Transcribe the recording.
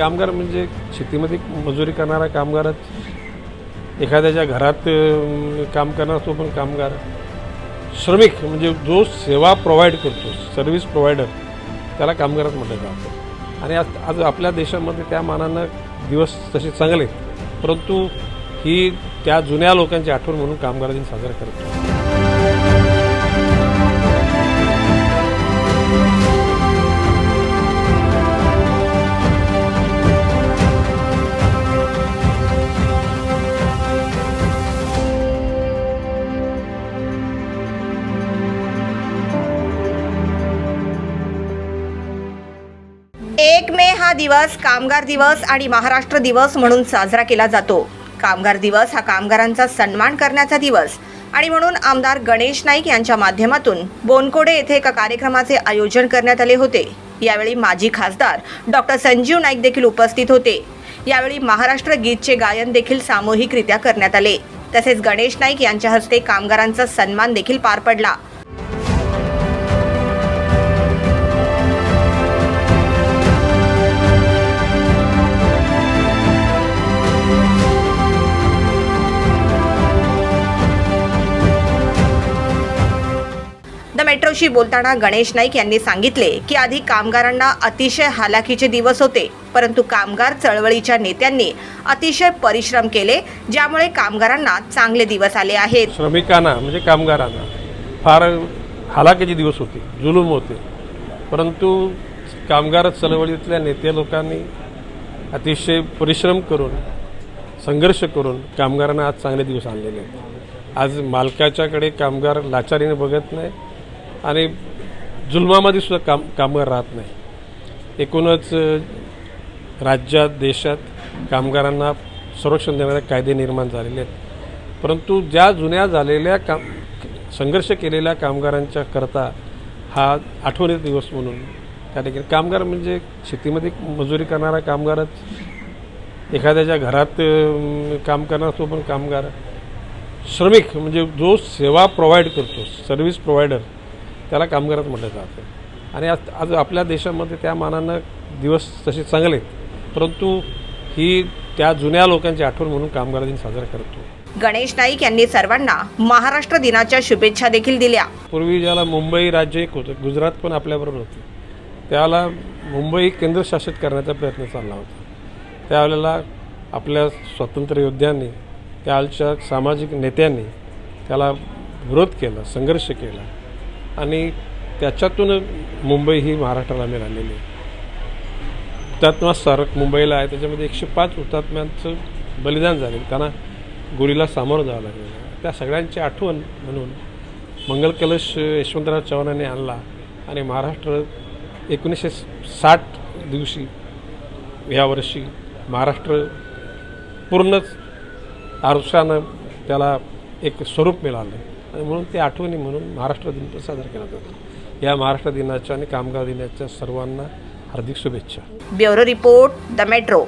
कामगार म्हणजे शेतीमध्ये मजुरी करणारा कामगारच एखाद्याच्या घरात काम करणारा तो पण कामगार. श्रमिक म्हणजे जो सेवा प्रोव्हाइड करतो सर्व्हिस प्रोव्हायडर त्याला कामगारच म्हटलं जातं. आणि आज आज आपल्या देशामध्ये त्या मानानं दिवस तसे चांगले परंतु ही त्या जुन्या लोकांची आठवण म्हणून कामगार दिन साजरा करतो एक मे हा दिवस कामगार दिवस आणि महाराष्ट्र दिवस म्हणून साजरा केला जातो. कामगार दिवस हा कामगारांचा सन्मान करण्याचा दिवस आणि म्हणून आमदार गणेश नाईक यांच्या माध्यमातून बोनकोडे येथे एका कार्यक्रमाचे आयोजन करण्यात आले होते. यावेळी माजी खासदार डॉक्टर संजीव नाईक देखील उपस्थित होते. यावेळी महाराष्ट्र गीतचे गायन देखील सामूहिकरित्या करण्यात आले. तसेच गणेश नाईक यांच्या हस्ते कामगारांचा सन्मान देखील पार पडला. द बोलताना गणेश नाईक यांनी सांगितले की आधी कामगारांना अतिशय हालाकीचे दिवस होते परंतु कामगार चळवळीच्या नेत्यांनी अतिशय परिश्रम केले ज्यामुळे कामगारांना चांगले दिवस आले आहेत. श्रमिकांना म्हणजे कामगारांना फार हालाकीचे दिवस होते जुलूम होते. परंतु कामगार चळवळीतल्या नेते लोकांनी अतिशय परिश्रम करून संघर्ष करून कामगारांना आज चांगले दिवस आणलेले आहेत. आज मालकाच्याकडे कामगार लाचारीने बघत नाही आणि जुलमामध्ये सुद्धा काम कामगार राहत नाही. एकूणच राज्यात देशात कामगारांना संरक्षण देणारे कायदे निर्माण झालेले आहेत. परंतु ज्या जुन्या झालेल्या काम संघर्ष केलेल्या कामगारांच्या करता हा आठवणीचा दिवस म्हणून त्या ठिकाणी कामगार म्हणजे शेतीमध्ये मजुरी करणारा कामगारच एखाद्याच्या घरात काम करणारा तो पण कामगार. श्रमिक म्हणजे जो सेवा प्रोव्हाइड करतो सर्व्हिस प्रोव्हायडर त्याला कामगारच म्हटलं जातं. आणि आज आज आपल्या देशामध्ये त्या मानानं दिवस तसे चांगले. परंतु ही त्या जुन्या लोकांची आठवण म्हणून कामगार दिन साजरा करतो. गणेश नाईक यांनी सर्वांना महाराष्ट्र दिनाच्या शुभेच्छा देखील दिल्या. पूर्वी ज्याला मुंबई राज्य एक होतं गुजरात पण आपल्याबरोबर होतं. त्याला मुंबई केंद्रशासित करण्याचा प्रयत्न चालला होता. त्यावेळेला आपल्या स्वातंत्र्य योद्ध्यांनी त्याच्या सामाजिक नेत्यांनी त्याला विरोध केला संघर्ष केला. आणि त्याच्यातून मुंबई ही महाराष्ट्राला मिळालेली आहे. हुतात्मा स्मारक मुंबईला आहे त्याच्यामध्ये एकशे पाच हुतात्म्यांचं बलिदान झाले. त्यांना गुरीला सामोरं जावं लागलेलं आहे. त्या सगळ्यांची आठवण म्हणून मंगल कलश यशवंतराव चव्हाणांनी आणला आणि महाराष्ट्र एकोणीसशे साठ दिवशी यावर्षी महाराष्ट्र पूर्णच आरुषानं त्याला एक स्वरूप मिळालं. आणि म्हणून ते आठवणी म्हणून महाराष्ट्र दिन साजरा केला जातो. या महाराष्ट्र दिनाच्या आणि कामगार दिनाच्या सर्वांना हार्दिक शुभेच्छा. Bureau report the metro.